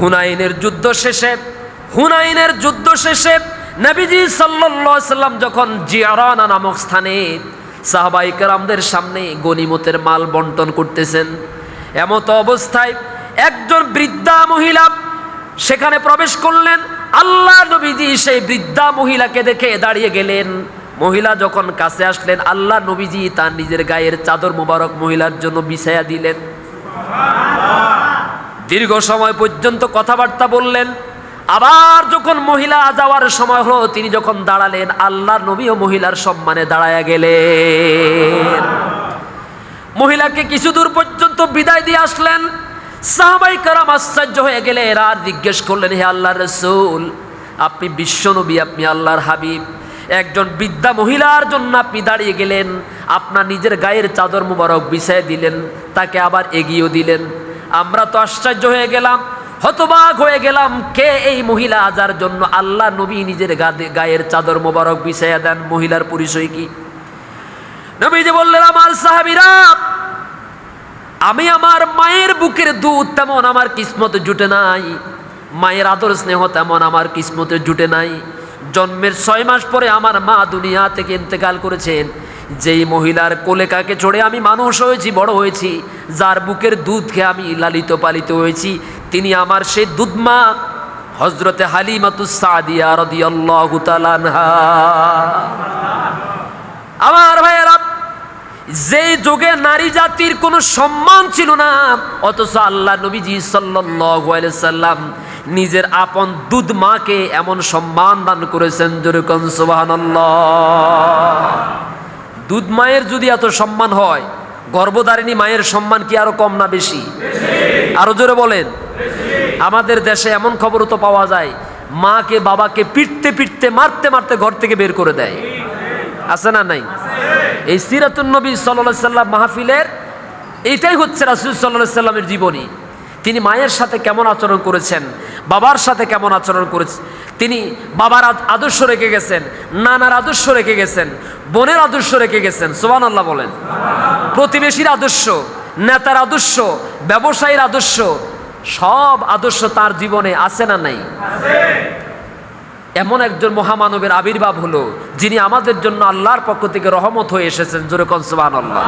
হুনাইনের যুদ্ধ শেষে, হুনাইনের যুদ্ধ শেষে নবীজি সাল্লাম যখন জিয়ারানা নামক স্থানে সাহাবাই কেরামদের সামনে গনিমতের মাল বন্টন করতেছেন, এমত অবস্থায় একজন বৃদ্ধা মহিলা সেখানে প্রবেশ করলেন। আল্লাহ নবীজি সেই বৃদ্ধা মহিলাকে দেখে দাঁড়িয়ে গেলেন। মহিলা যখন কাছে আসলেন, আল্লাহ নবীজি তার নিজের গায়ের চাদর মোবারক মহিলার জন্য বিছায়া দিলেন। দীর্ঘ সময় পর্যন্ত কথাবার্তা বললেন। আবার যখন মহিলা যাওয়ার সময় হলো, তিনি যখন দাঁড়ালেন আল্লাহ নবী ও মহিলার সম্মানে দাঁড়ায়া গেলেন। মহিলাকে কিছু দূর পর্যন্ত বিদায় দিয়ে আসলেন। সাহাবাই কারাম আশ্চর্য হয়ে গেলে এরা আর জিজ্ঞেস করলেন, হে আল্লাহ রসুল, আপনি বিশ্বনবী আপনি আল্লাহর হাবিব। একজন বৃদ্ধা মহিলার জন্য আপনি দাঁড়িয়ে গেলেন, আপনার নিজের গায়ের চাদর মুবারক বিছায় দিলেন, তাকে আবার এগিয়েও দিলেন। আমরা তো আশ্চর্য হয়ে গেলাম, হতবাক হয়ে গেলাম, কে এই মহিলা যার জন্য আল্লাহ নবী নিজের গায়ের চাদর মোবারক বিছাইয়া দেন? মহিলার পরিচয় কি? নবীজি বললেন, আমার সাহাবিরা, আমি আমার মায়ের বুকের দুধ তেমন আমার কিসমতে জুটে নাই। মায়ের আদর স্নেহ তেমন আমার কিসমতে জুটে নাই। জন্মের ছয় মাস পরে আমার মা দুনিয়া থেকে ইন্তেকাল করেছেন। যেই মহিলার কোলেকাকে চড়ে আমি মানুষ হয়েছি, বড় হয়েছি, যার বুকের দুধ খেয়ে আমি লালিত পালিত হয়েছি, তিনি আমার সেই দুধ মা হজরতে হালিমাতুসাদিয়া রদিয়াল্লাহু তাআলা আনহা। আমার ভাইয়েরা যে যুগে নারী জাতির কোনো সম্মান ছিল না, অথচ আল্লাহ নবীজি আলাইহি সাল্লাম নিজের আপন দুধ মাকে এমন সম্মান দান করেছেন যেরকম সুবহানাল্লাহ। দুধ মায়ের যদি এত সম্মান হয়, গর্ভধারিণী মায়ের সম্মান কি আরও কম না বেশি? আরও জোরে বলেন। আমাদের দেশে এমন খবরও তো পাওয়া যায়, মাকে, বাবাকে পিটতে পিটতে, মারতে মারতে ঘর থেকে বের করে দেয়। আছে না নাই? এই সিরাতুন নবী সাল্লাম মাহফিলের এইটাই হচ্ছে রাসুল সাল্লাহ সাল্লামের জীবনী। তিনি মায়ের সাথে কেমন আচরণ করেছেন? বাবার সাথে কেমন আচরণ করেছেন তিনি বাবার আদর্শ রেখে গেছেন, নানার আদর্শ রেখে গেছেন, বোনের আদর্শ রেখে গেছেন সোবান আল্লাহ বলেন। প্রতিবেশীর আদর্শ, নেতার আদর্শ, ব্যবসায়ীর আদর্শ, সব আদর্শ তার জীবনে আছে না নাই? এমন একজন মহামানবের আবির্ভাব হলো, যিনি আমাদের জন্য আল্লাহর পক্ষ থেকে রহমত হয়ে এসেছেন, জোরে কনসবান আল্লাহ